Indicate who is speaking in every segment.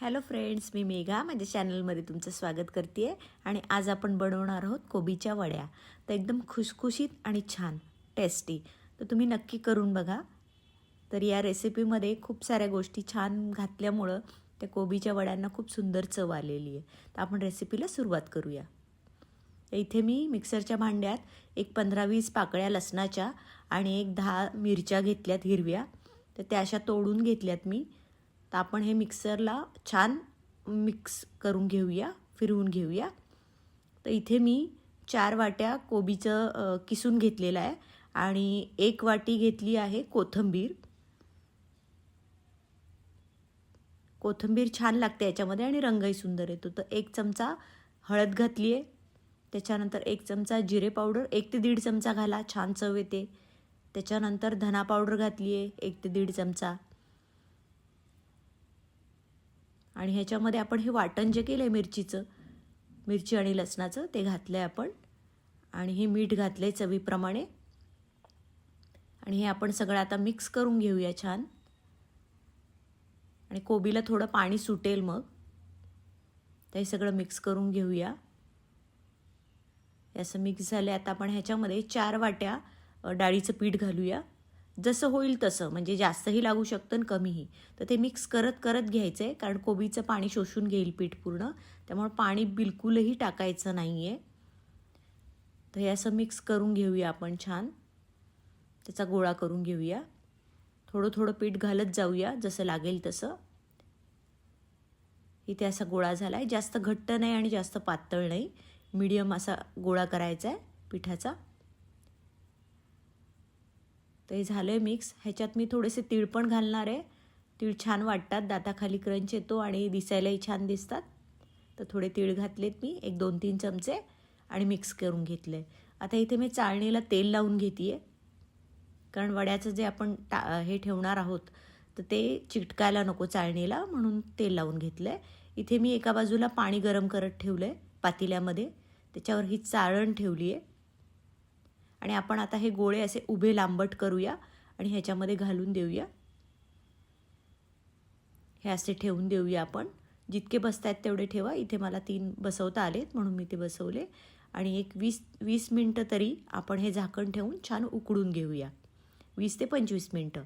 Speaker 1: Hello friends मी मेघा. माझ्या चॅनलमध्ये तुमचं स्वागत करते आणि आज आपण बनवणार आहोत कोबीच्या वड्या. तर एकदम खुशखुशीत आणि छान टेस्टी तर तुम्ही नक्की करून बघा. तर या रेसिपीमध्ये खूप साऱ्या गोष्टी छान घातल्यामुळं त्या कोबीच्या वड्यांना खूप सुंदर चव आलेली आहे. तर आपण रेसिपीला सुरुवात करूया. तर इथे मी मिक्सरच्या भांड्यात एक पंधरा वीस पाकळ्या लसणाच्या आणि एक दहा मिरच्या घेतल्यात हिरव्या. तर त्या अशा तोडून घेतल्यात मी. तर आपण हे मिक्सरला छान मिक्स करून घेऊया फिरवून घेऊया. तर इथे मी चार वाट्या कोबीचं किसून घेतलेलं आहे आणि एक वाटी घेतली आहे कोथिंबीर. कोथिंबीर छान लागते याच्यामध्ये आणि रंगही सुंदर येतो. तर एक चमचा हळद घातली आहे. त्याच्यानंतर एक चमचा जिरे पावडर एक ते दीड चमचा घाला छान चव येते. त्याच्यानंतर धना पावडर घातली आहे एक ते दीड चमचा. आणि ह्याच्यामध्ये आपण हे वाटण जे केलं आहे मिरचीचं मिरची आणि लसणाचं ते घातलं आहे आपण. आणि हे मीठ घातलं आहे चवीप्रमाणे. आणि हे आपण सगळं आता मिक्स करून घेऊया छान. आणि कोबीला थोडं पाणी सुटेल मग. ते सगळं मिक्स करून घेऊया. हे असं मिक्स झालं आता आपण ह्याच्यामध्ये चार वाट्या डाळीचं पीठ घालूया. जसं होईल तसं म्हणजे जास्तही लागू शकतं आणि कमीही. तर ते मिक्स करत करत घ्यायचं आहे कारण कोबीचं पाणी शोषून घेईल पीठ पूर्ण. त्यामुळे पाणी बिलकुलही टाकायचं नाही आहे तर हे असं मिक्स करून घेऊया आपण छान. त्याचा गोळा करून घेऊया. थोडं थोडं पीठ घालत जाऊया जसं लागेल तसं. इथे असा गोळा झाला आहे जास्त घट्ट नाही आणि जास्त पातळ नाही. मीडियम असा गोळा करायचा आहे पिठाचा. तर हे झालं आहे मिक्स ह्याच्यात मी थोडेसे तीळ पण घालणार आहे. तीळ छान वाटतात दाताखाली क्रंच येतो आणि दिसायलाही छान दिसतात. तर थोडे तीळ घातलेत मी एक दोन तीन चमचे आणि मिक्स करून घेतले आता इथे मी चाळणीला तेल लावून घेते आहे कारण वड्याचं जे आपण टा हे ठेवणार आहोत तर ते चिटकायला नको चाळणीला म्हणून तेल लावून घेतलं आहे इथे मी एका बाजूला पाणी गरम करत ठेवलं आहे पातेल्यामध्ये. त्याच्यावर ही चाळण ठेवली आहे आणि आपण आता हे गोळे असे उभे लांबट करूया आणि ह्याच्यामध्ये घालून देऊया. हे असे ठेवून देऊया आपण. जितके बसत आहेत तेवढे ठेवा. इथे मला तीन बसवता आलेत म्हणून मी ते बसवले. आणि एक वीस वीस मिनटं तरी आपण हे झाकण ठेवून छान उकडून घेऊया. वीस ते पंचवीस मिनटं.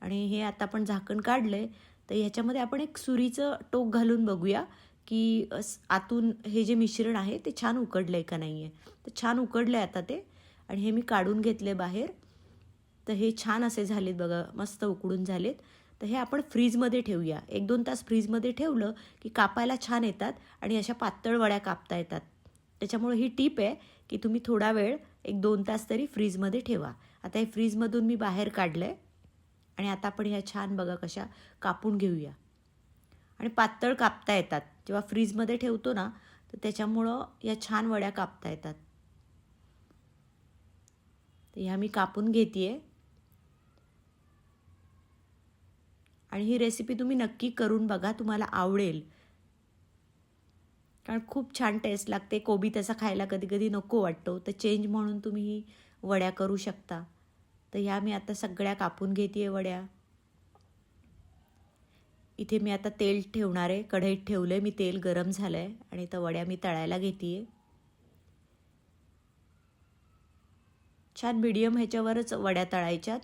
Speaker 1: आणि हे आता आपण झाकण काढलं आहे तर ह्याच्यामध्ये आपण एक सुरीचं टोक घालून बघूया की अस- आतून हे जे मिश्रण आहे ते छान उकडलं आहे का नाही आहे तर छान उकडलं आहे आता ते. आणि हे मी काढून घेतले बाहेर. तर हे छान असे झालेत बघा मस्त उकडून झालेत. तर हे आपण फ्रीजमध्ये ठेवूया. एक दोन तास फ्रीजमध्ये ठेवलं की कापायला छान येतात आणि अशा पातळ वड्या कापता येतात. त्याच्यामुळे ही टीप आहे की तुम्ही थोडा वेळ एक दोन तास तरी फ्रीजमध्ये ठेवा. आता हे फ्रीजमधून मी बाहेर काढलं आहे आणि आता आपण ह्या छान बघा कशा कापून घेऊया. आणि पातळ कापता येतात. जेव्हा फ्रीजमध्ये ठेवतो ना तर त्याच्यामुळं या छान वड्या कापता येतात. ह्या मी कापून घेते आणि ही रेसिपी तुम्ही नक्की करून बघा तुम्हाला आवडेल. कारण खूप छान टेस्ट लागते. कोबी तसा खायला कधी कधी नको वाटतो. तर चेंज म्हणून तुम्ही ही वड्या करू शकता. तर ह्या मी आता सगळ्या कापून घेते वड्या. इथे मी आता तेल ठेवणार आहे. कढईत ठेवलं आहे मी तेल गरम झालं आहे आणि तर वड्या मी तळायला घेते आहे छान मिडियम ह्याच्यावरच वड्या तळायच्यात.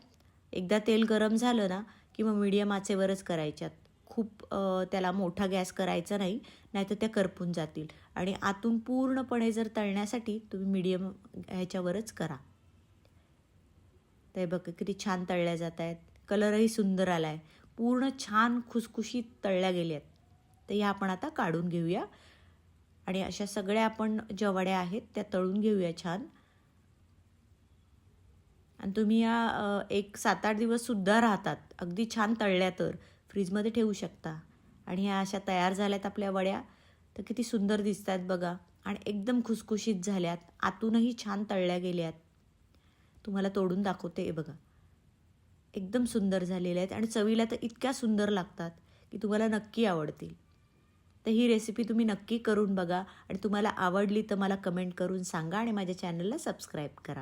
Speaker 1: एकदा तेल गरम झालं ना की मग मीडियम आचेवरच करायच्यात. खूप त्याला मोठा गॅस करायचा नाही नाहीतर त्या करपून जातील. आणि आतून पूर्णपणे जर तळण्यासाठी तुम्ही मिडियम ह्याच्यावरच करा. ते बघ किती छान तळल्या जात आहेत कलरही सुंदर आला आहे पूर्ण छान खुसखुशीत तळल्या गेल्या आहेत तर ह्या आपण आता काढून घेऊया. आणि अशा सगळ्या आपण ज्या वड्या आहेत त्या तळून घेऊया छान. आणि तुम्ही या एक सात आठ दिवससुद्धा राहतात. अगदी छान तळल्या तर. फ्रीजमध्ये ठेवू शकता. आणि ह्या अशा तयार झाल्यात आपल्या वड्या. तर किती सुंदर दिसत आहेत बघा. आणि एकदम खुसखुशीत झाल्यात. आतूनही छान तळल्या गेल्यात. तुम्हाला तोडून दाखवते हे बघा. एकदम सुंदर झालेल्या आहेत. आणि चवीला तर इतक्या सुंदर लागतात की तुम्हाला नक्की आवडतील. तर ही रेसिपी तुम्ही नक्की करून बघा. आणि तुम्हाला आवडली तर मला कमेंट करून सांगा आणि माझ्या चॅनलला सबस्क्राईब करा.